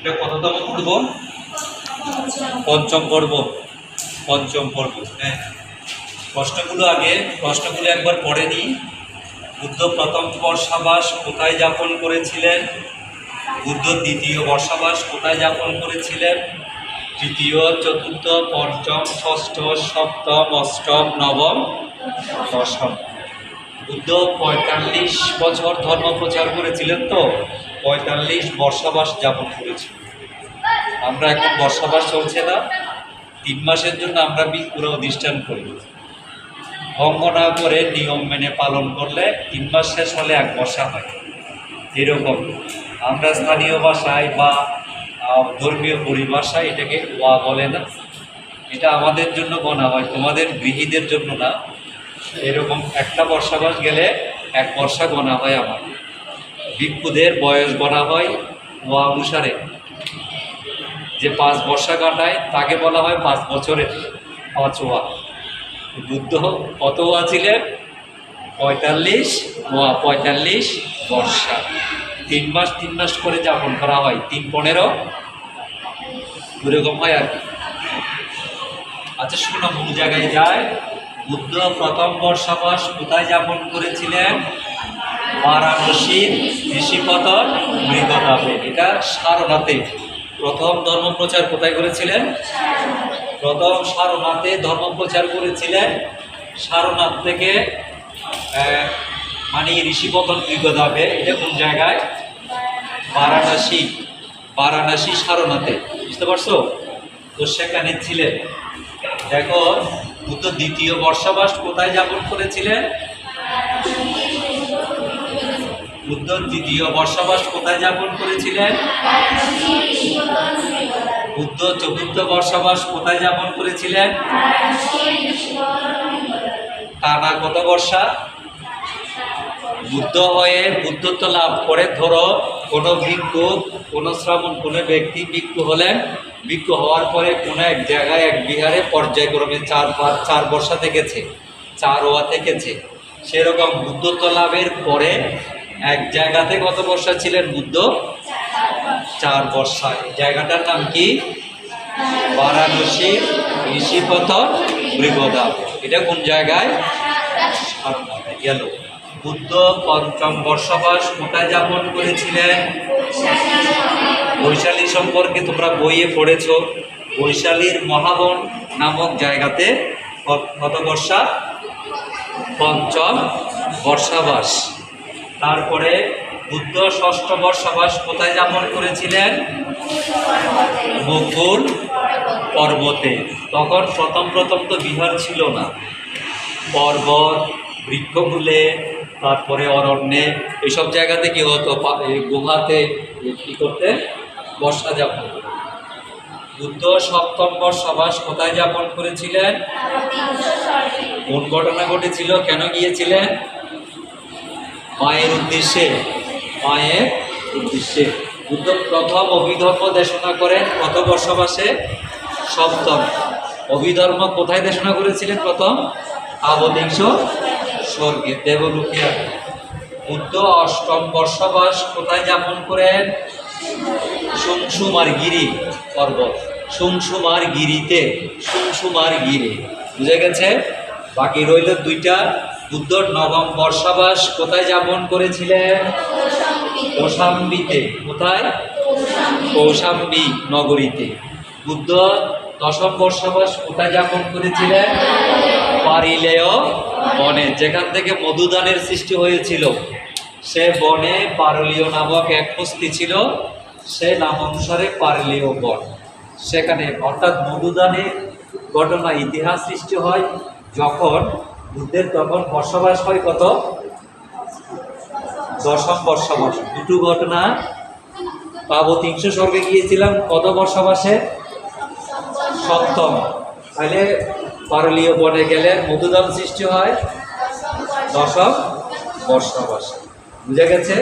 এটা কততম পর্ব পঞ্চম পর্ব। পঞ্চম পর্ব হ্যাঁ। প্রশ্নগুলো আগে, প্রশ্নগুলো একবার পড়ে নিই বুদ্ধ প্রথম বর্ষাবাস কোথায় যাপন করেছিলেন? বুদ্ধ দ্বিতীয় বর্ষাবাস কোথায় যাপন করেছিলেন? তৃতীয়, চতুর্থ, পঞ্চম, ষষ্ঠ, সপ্তম, অষ্টম, নবম, দশম। বুদ্ধ পঁয়তাল্লিশ বছর ধর্ম প্রচার করেছিলেন তো, পঁয়তাল্লিশ বর্ষাবাস যাপন করেছিলেন আমরা এখন বর্ষাবাস চলছে না, তিন মাসের জন্য আমরা পুরো অধিষ্ঠান করি। ভঙ্গ না করে নিয়ম মেনে পালন করলে তিন মাস শেষ হলে এক বর্ষা হয়। এরকম। আমরা স্থানীয় ভাষায় বা ধর্মীয় পরিভাষায় এটাকে ওয়া বলে না। এটা আমাদের জন্য গণা হয় তোমাদের গৃহীদের জন্য না। এরকম একটা বর্ষা বর্ষাবাস গেলে এক বর্ষা গণা হয় আমার। ভিক্ষুদের বয়স গণা হয় ওয়া অনুসারে যে পাঁচ বর্ষা কাটায়, তাকে বলা হয় পাঁচ বছরের পাঁচ ওয়া বুদ্ধ কত ওয়া ছিলেন পঁয়তাল্লিশ ওয়া পঁয়তাল্লিশ বর্ষা। তিন মাস তিন মাস করে যাপন করা হয়, তিন পনেরো। এরকম হয় আর কি। আচ্ছা শোনো মূল জায়গায় যায় বুদ্ধ প্রথম বর্ষাবাস কোথায় যাপন করেছিলেন? বারাণসীর ঋষিপতন মৃগদাবে এটা সারনাথে। প্রথম ধর্ম প্রচার কোথায় করেছিলেন? প্রথম সারনাথে ধর্ম প্রচার করেছিলেন সারনাথ থেকে মানে ঋষিপতন মৃগদাবে এটা কোন জায়গায়? বারাণসী। বারাণসী সারনাথে। বুঝতে পারছ? তো সেখানে ছিলেন। দেখো বুদ্ধ দ্বিতীয় বর্ষাবাস কোথায় যাপন করেছিলেন? বুদ্ধ দ্বিতীয় বর্ষাবাস কোথায় যাপন করেছিলেন? বুদ্ধ চতুর্থ বর্ষাবাস কোথায় যাপন করেছিলেন? টানা কত বর্ষা? বুদ্ধ হয়ে বুদ্ধত্ব লাভ করে ধরো, কোনো ভিক্ষু কোনো শ্রাবণ কোনো ব্যক্তি ভিক্ষু হলেন ভিক্ষু হওয়ার পরে কোনো এক জায়গায়, এক বিহারে পর্যায়ক্রমে চার চার বর্ষা থেকেছে, চার ওয়া থেকেছে। সেরকম বুদ্ধত্ব লাভের পরে এক জায়গাতে কত বর্ষা ছিলেন বুদ্ধ? চার বর্ষায় জায়গাটার নাম কি? বারাণসীর ঋষিপথন মৃগদা এটা কোন জায়গায়? গেল। বুদ্ধ পঞ্চম বর্ষবাস কোথায় যাপন করেছিলেন? সম্পর্কে তোমরা বইয়ে পড়েছ, বৈশালীর মহাবন নামক জায়গাতে কত বর্ষা? পঞ্চম বর্ষাবাস। তারপরে বুদ্ধ ষষ্ঠ বর্ষাবাস কোথায় যাপন করেছিলেন? মুকুল পর্বতে। তখন প্রথম প্রথম তো বিহার ছিল না। পর্বত বৃক্ষমূলে তারপরে অরণ্যে এইসব জায়গাতে কি হতো? গুহাতে কী করতে বর্ষা যাপন। বুদ্ধ সপ্তম বর্ষাবাস কোথায় যাপন করেছিলেন? কোন ঘটনা ঘটেছিল? কেন গিয়েছিলেন? মায়ের উদ্দেশ্যে। মায়ের উদ্দেশ্যে। বুদ্ধ প্রথম অভিধর্ম দেশনা করেন কত বর্ষবাসে সপ্তম। অভিধর্ম কোথায় দেশনা করেছিলেন প্রথম? আবদিংশ স্বর্গে। দেবলোকে বুদ্ধ অষ্টম বর্ষবাস কোথায় যাপন করেন? সুমসুমার গিরি পর্বত। সুমসুমার গিরিতে সুমসুমার গিরি বুঝে গেছে? বাকি রইল দুইটা। বুদ্ধ নবম বর্ষাবাস কোথায় যাপন করেছিলেন কৌশাম্বিতে। কোথায়? কৌশাম্বী নগরীতে। বুদ্ধ দশম বর্ষাবাস কোথায় যাপন করেছিলেন পারিলেয় বনে। যেখান থেকে মধুদানের সৃষ্টি হয়েছিল। সে বনে পারলীয় নামক এক বস্তি ছিল। সে নাম অনুসারে পারলীয় বন। সেখানে অর্থাৎ মধুদানের ঘটনা ইতিহাস সৃষ্টি হয়, যখন বুদ্ধের তখন বসবাস হয় কত? দশম বর্ষবাস দুটো ঘটনা। পাবো তিনশো স্বর্গে গিয়েছিলাম, কত বর্ষবাসে সপ্তম। তাহলে পারলীয় বনে গেলে মধুদান সৃষ্টি হয়। দশম বর্ষবাসে বুঝে গেছে?